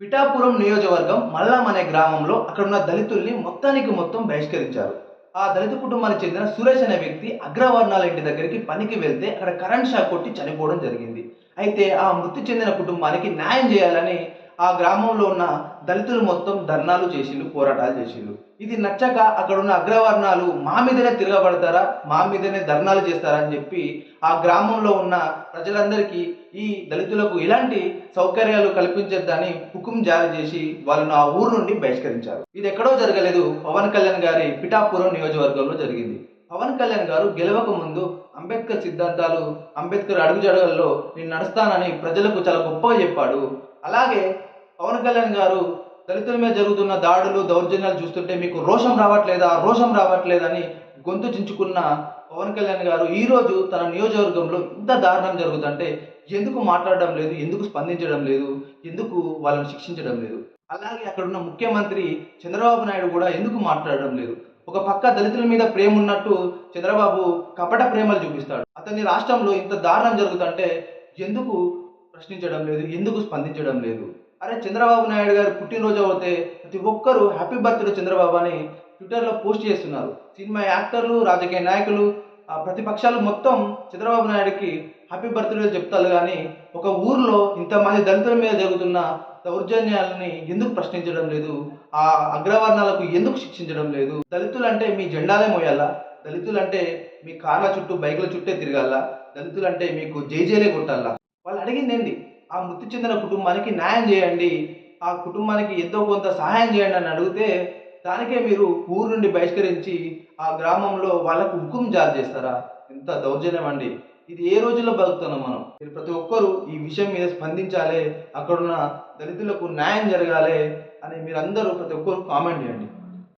పిఠాపురం నియోజకవర్గం మల్లం అనే గ్రామంలో అక్కడున్న దళితుల్ని మొత్తానికి మొత్తం బహిష్కరించారు. ఆ దళిత కుటుంబానికి చెందిన సురేష్ అనే వ్యక్తి అగ్రవర్ణాల ఇంటి దగ్గరికి పనికి వెళ్తే అక్కడ కరెంట్ షాక్ కొట్టి చనిపోవడం జరిగింది. అయితే ఆ మృతి చెందిన కుటుంబానికి న్యాయం చేయాలని ఆ గ్రామంలో ఉన్న దళితులు మొత్తం ధర్నాలు చేసిండు పోరాటాలు చేసిండు. ఇది నచ్చక అక్కడ ఉన్న అగ్రవర్ణాలు మా మీదనే తిరగబడతారా మా మీదనే ధర్నాలు చేస్తారా అని చెప్పి ఆ గ్రామంలో ఉన్న ప్రజలందరికీ ఈ దళితులకు ఎలాంటి సౌకర్యాలు కల్పించొద్దని హుకుం జారీ చేసి వాళ్ళను ఆ ఊరు నుండి బహిష్కరించారు. ఇది ఎక్కడో జరగలేదు. పవన్ కళ్యాణ్ గారి పిఠాపురం నియోజకవర్గంలో జరిగింది. పవన్ కళ్యాణ్ గారు గెలవక ముందు అంబేద్కర్ సిద్ధాంతాలు అంబేద్కర్ అడుగుజాడల్లో నేను నడుస్తానని ప్రజలకు చాలా గొప్పగా చెప్పాడు. అలాగే పవన్ కళ్యాణ్ గారు దళితుల మీద జరుగుతున్న దాడులు దౌర్జన్యాలు చూస్తుంటే మీకు రోషం రావట్లేదా? రోషం రావట్లేదని గొంతు చించుకున్న పవన్ కళ్యాణ్ గారు ఈరోజు తన నియోజకవర్గంలో ఇంత దారుణం జరుగుతుంటే ఎందుకు మాట్లాడడం లేదు? ఎందుకు స్పందించడం లేదు? ఎందుకు వాళ్ళని శిక్షించడం లేదు? అలాగే అక్కడున్న ముఖ్యమంత్రి చంద్రబాబు నాయుడు కూడా ఎందుకు మాట్లాడడం లేదు? ఒక పక్క దళితుల మీద ప్రేమ ఉన్నట్టు చంద్రబాబు కపట ప్రేమలు చూపిస్తాడు. అతని రాష్ట్రంలో ఇంత దారుణం జరుగుతుంటే ఎందుకు ప్రశ్నించడం లేదు? ఎందుకు స్పందించడం లేదు? అరే చంద్రబాబు నాయుడు గారు పుట్టినరోజు అవుతే ప్రతి ఒక్కరూ హ్యాపీ బర్త్డే చంద్రబాబు అని ట్విట్టర్లో పోస్ట్ చేస్తున్నారు. సినిమా యాక్టర్లు రాజకీయ నాయకులు ప్రతిపక్షాలు మొత్తం చంద్రబాబు నాయుడుకి హ్యాపీ బర్త్డే చెప్తారు కానీ ఒక ఊర్లో ఇంతమంది దళితుల మీద జరుగుతున్న దౌర్జన్యాలని ఎందుకు ప్రశ్నించడం లేదు? ఆ అగ్రవర్ణాలకు ఎందుకు శిక్షించడం లేదు? దళితులు అంటే మీ జెండాలే మోయాలా? దళితులు అంటే మీ కార్ల చుట్టూ బైకుల చుట్టే తిరగాల? దళితులు అంటే మీకు జైజేలే కొట్టాలా? వాళ్ళు అడిగిందండి ఆ మృతి చెందిన కుటుంబానికి న్యాయం చేయండి. ఆ కుటుంబానికి ఎంతో కొంత సహాయం చేయండి అని అడిగితే దానికే మీరు ఊరు నుండి బహిష్కరించి ఆ గ్రామంలో వాళ్ళకు హుకుం జారీ చేస్తారా? ఎంత దౌర్జన్యం అండి. ఇది ఏ రోజుల్లో బతుకుతున్నాం మనం? మీరు ప్రతి ఒక్కరూ ఈ విషయం మీద స్పందించాలి అక్కడున్న దళితులకు న్యాయం జరగాలి అని మీరందరూ ప్రతి ఒక్కరు కామెంట్ చేయండి.